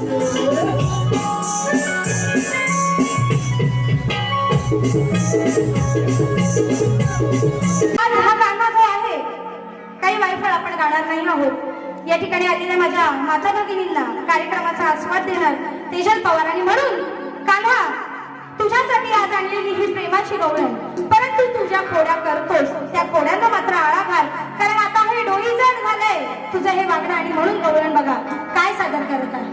आज हा गाणं जो आहे काही वायफळ आपण गाणार नाही आहोत. या ठिकाणी आलेल्या माझ्या माता भगिनींना कार्यक्रमाचा आस्वाद देणार तेजल पवार आणि म्हणून कान्हा तुझ्यासाठी आज आणलेली ही प्रेमाची गवळण. परंतु तुझ्या कोड्या करतोस त्या कोड्यांना मात्र आळा घाल कारण आता हे डोई जड झालंय. तुझं हे वागणं आणि म्हणून गवळण बघा. काय सादर करत आहे?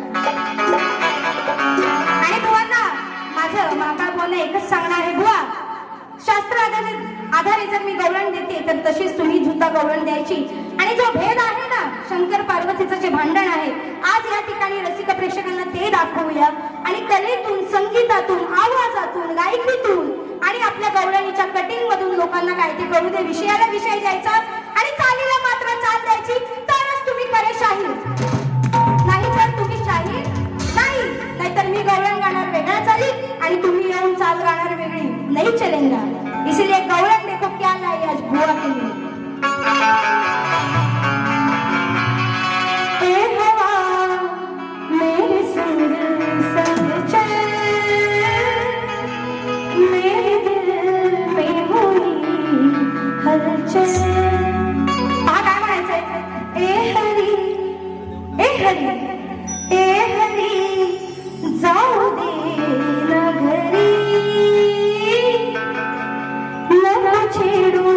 जर मी गवळण देते तर तशीच तुम्ही सुद्धा गवळण द्यायची. आणि जो भेद आहे ना शंकर पार्वतीचं जे भांडण आहे आज या ठिकाणी रसिक प्रेक्षकांना ते दाखवूया. आणि कलेतून संगीतातून आवाजातून गायकीतून आणि आपल्या गवळणीच्या कटिंग मधून लोकांना काय ते करू दे विषयाला विषय द्यायचा. आणि चालीला मात्र चाल द्यायची तरच तुम्ही करे शाहीर. नाही तर तुम्ही शाहीर नाही. नाहीतर मी गवळण गाणार वेगळ्या चाली आणि तुम्ही येऊन चाल गाणार वेगळी. नाही चलेंगा. म्हणजे हलचल काय म्हणायचंय? ए हरी ए हरी ए हरी जाऊ दे ना घरी. नको छेडू